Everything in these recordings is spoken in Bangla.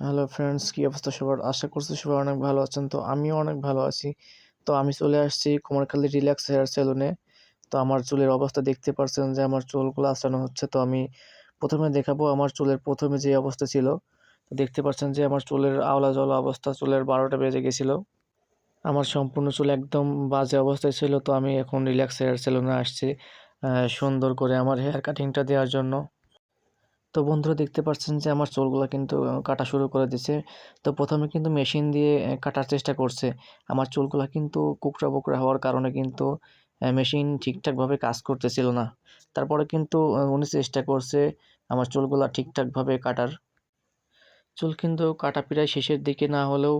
হ্যালো ফ্রেন্ডস, কী অবস্থা সবার? আশা করছি সবাই অনেক ভালো আছেন। তো আমিও অনেক ভালো আছি। তো আমি চলে আসছি কুমারখালী রিল্যাক্স হেয়ার সেলুনে। তো আমার চুলের অবস্থা দেখতে পারছেন যে আমার চুলগুলো আঁচড়ানো হচ্ছে। তো আমি প্রথমে দেখাবো আমার চুলের প্রথমে যে অবস্থা ছিল। তো দেখতে পাচ্ছেন যে আমার চুলের আওলা জলা অবস্থা চুলের বারোটা বেজে গেছিল। আমার সম্পূর্ণ চুল একদম বাজে অবস্থায় ছিল। তো আমি এখন রিল্যাক্স হেয়ার সেলুনে আসছি সুন্দর করে আমার হেয়ার কাটিংটা দেওয়ার জন্য। তো বন্ধুরা দেখতে পাচ্ছেন যে আমার চুলগুলো কিন্তু কাটা শুরু করে দিছে তো প্রথমে কিন্তু মেশিন দিয়ে কাটার চেষ্টা করছে। আমার চুলগুলো কিন্তু কুকড়া বুকড়া হওয়ার কারণে কিন্তু মেশিন ঠিকঠাকভাবে কাজ করতেছিল না। তারপরে কিন্তু উনি চেষ্টা করছে আমার চুলগুলো ঠিকঠাকভাবে কাটার। চুল কিন্তু কাটা প্রায় শেষের দিকে না হলেও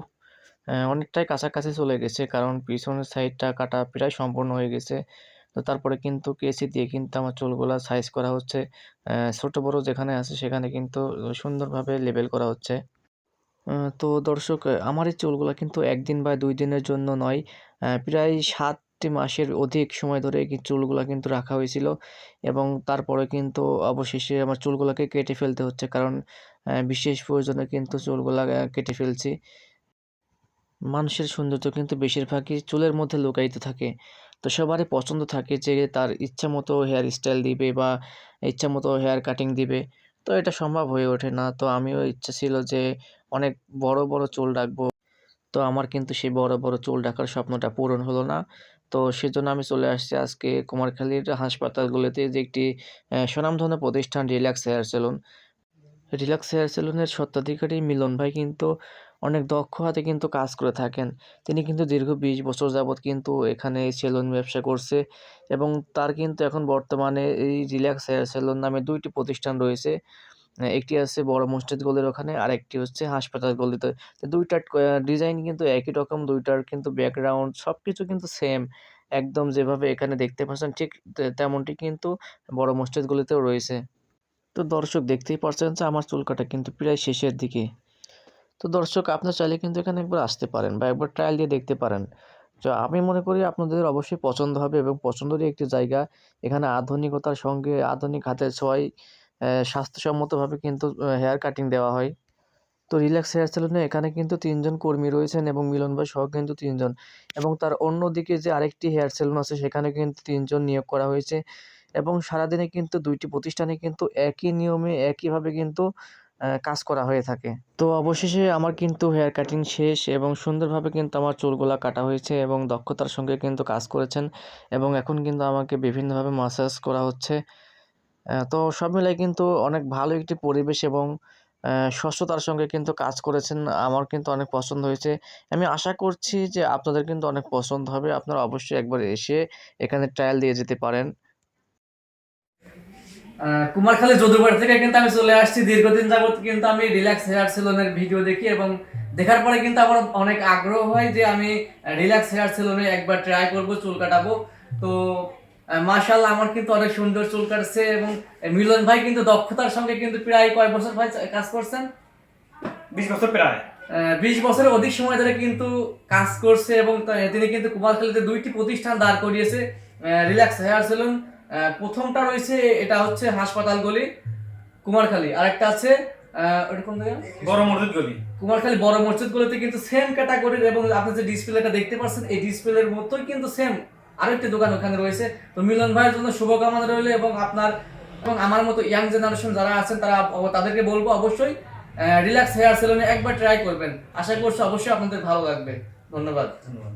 অনেকটাই কাছাকাছি চলে গেছে। কারণ পিছনের সাইডটা কাটা প্রায় সম্পূর্ণ হয়ে গেছে। তো তারপরে কিন্তু কেসি দিয়ে কিন্তু আমার চুলগুলা সাইজ করা হচ্ছে। ছোট বড় যেখানে আছে সেখানে কিন্তু সুন্দরভাবে লেবেল করা হচ্ছে। তো দর্শক, আমার এই চুলগুলা কিন্তু একদিন বা দুই দিনের জন্য নয় প্রায় সাতটি মাসের অধিক সময় ধরে চুলগুলা কিন্তু রাখা হয়েছিল এবং তারপরে কিন্তু অবশেষে আমার চুলগুলাকে কেটে ফেলতে হচ্ছে কারণ বিশেষ প্রয়োজনে কিন্তু চুলগুলা কেটে ফেলছি। মানুষের সৌন্দর্য কিন্তু বেশিরভাগই চুলের মধ্যে লুকায়িত থাকে। তো সবারই পছন্দ থাকে যে তার ইচ্ছা মতো হেয়ার স্টাইল দিবে বা ইচ্ছা মতো হেয়ার কাটিং দিবে। তো এটা সম্ভব হয়ে ওঠে না। তো আমিও ইচ্ছা ছিল যে অনেক বড় বড় চুল রাখব। তো আমার কিন্তু সেই বড় বড় চুল রাখার স্বপ্নটা পূরণ হলো না। তো সেজন্য আমি চলে আসছি আজকে কুমারখালীর হাসপাতালগুলোতে যে একটি আহ, স্বনামধন্য প্রতিষ্ঠান relax hair salon. Relax hair সেলুনের স্বত্বাধিকারী মিলন ভাই কিন্তু অনেক দক্ষ হাতে কিন্তু কাজ করে থাকেন। তিনি কিন্তু দীর্ঘ বিশ বছর যাবৎ কিন্তু এখানে সেলুন ব্যবসা করছে এবং তার কিন্তু এখন বর্তমানে এই রিল্যাক্স হেয়ার সেলুন নামে দুইটি প্রতিষ্ঠান রয়েছে। একটি আছে বড় মসজিদ গলির ওখানে আর একটি হচ্ছে হাসপাতাল গলিতে দুইটার ডিজাইন কিন্তু একই রকম, দুইটার কিন্তু ব্যাকগ্রাউন্ড সব কিছু কিন্তু সেম। একদম যেভাবে এখানে দেখতে পাচ্ছেন, ঠিক তেমনটি কিন্তু বড় মসজিদ গলিতেও রয়েছে। তো দর্শক দেখতেই পারছেন যে আমার চুল কাটা কিন্তু প্রায় শেষের দিকে। তো দর্শক আপনার চাইলে কিন্তু এখানে একবার আসতে পারেন বা একবার ট্রায়াল দিয়ে দেখতে পারেন। তো আমি মনে করি আপনাদের অবশ্যই পছন্দ হবে এবং পছন্দেরই একটি জায়গা। এখানে আধুনিকতার সঙ্গে আধুনিক হাতের ছোঁয়ায় আহ, স্বাস্থ্যসম্মতভাবে কিন্তু হেয়ার কাটিং দেওয়া হয়। তো রিল্যাক্স হেয়ার সেলুনে এখানে কিন্তু তিনজন কর্মী রয়েছেন এবং মিলন ভাই সহ কিন্তু তিনজন। এবং তার অন্যদিকে যে আরেকটি হেয়ার সেলুন আছে সেখানে কিন্তু তিনজন নিয়োগ করা হয়েছে। এবং সারাদিনে কিন্তু দুইটি প্রতিষ্ঠানে কিন্তু একই নিয়মে একইভাবে কিন্তু কাজ করা হয়ে থাকে। তো অবশেষে আমার কিন্তু হেয়ার কাটিং শেষ এবং সুন্দরভাবে কিন্তু আমার চুলগুলা কাটা হয়েছে এবং দক্ষতার সঙ্গে কিন্তু কাজ করেছেন এবং এখন কিন্তু আমাকে বিভিন্নভাবে মাসাজ করা হচ্ছে। তো সব মিলাই কিন্তু অনেক ভালো একটি পরিবেশ এবং স্বচ্ছতার সঙ্গে কিন্তু কাজ করেছেন। আমার কিন্তু অনেক পছন্দ হয়েছে। আমি আশা করছি যে আপনাদের কিন্তু অনেক পছন্দ হবে। আপনারা অবশ্যই একবার এসে এখানে ট্রায়াল দিয়ে যেতে পারেন। কুমারখালী যদুবার থেকে কিন্তু আমি চলে আসছি। দীর্ঘদিন যাবত কিন্তু আমি রিল্যাক্স হেয়ার সেলুনের ভিডিও দেখি এবং দেখার পরে কিন্তু আমার অনেক আগ্রহ হয় যে আমি রিল্যাক্স হেয়ার সেলুনে একবার ট্রাই করব চুল কাটাবো। তো মাশাল্লাহ আমার কিন্তু অনেক সুন্দর চুল কাটছে এবং মিলন ভাই কিন্তু দক্ষতার সঙ্গে কিন্তু প্রায় কয় বছর ভাই কাজ করছেন? বিশ বছর প্রায়। বিশ বছরের অধিক সময় ধরে কিন্তু কাজ করছে এবং তিনি কিন্তু কুমারখালীতে দুইটি প্রতিষ্ঠান দাঁড় করিয়েছে রিল্যাক্স হেয়ার সেলুন। প্রথমটা রয়েছে এটা হচ্ছে হাসপাতাল গলি কুমারখালী। আরেকটা আছে বড় মসজিদ গলি। কুমারখালী বড় মসজিদগুলোতে কিন্তু সেম ক্যাটাগরির এবং আপনি যে ডিসপ্লেটা দেখতে পাচ্ছেন এই ডিসপ্লের মতোই কিন্তু সেম আরেকটি দোকান ওখানে রয়েছে। তো মিলন ভাইয়ের জন্য শুভকামনা রইল এবং আপনার এবং আমার মতো ইয়াং জেনারেশন যারা আছেন তারা তাদেরকে বলব অবশ্যই রিল্যাক্স হেয়ার সেলুনে একবার ট্রাই করবেন। আশা করছি অবশ্যই আপনাদের ভালো লাগবে। ধন্যবাদ। ধন্যবাদ।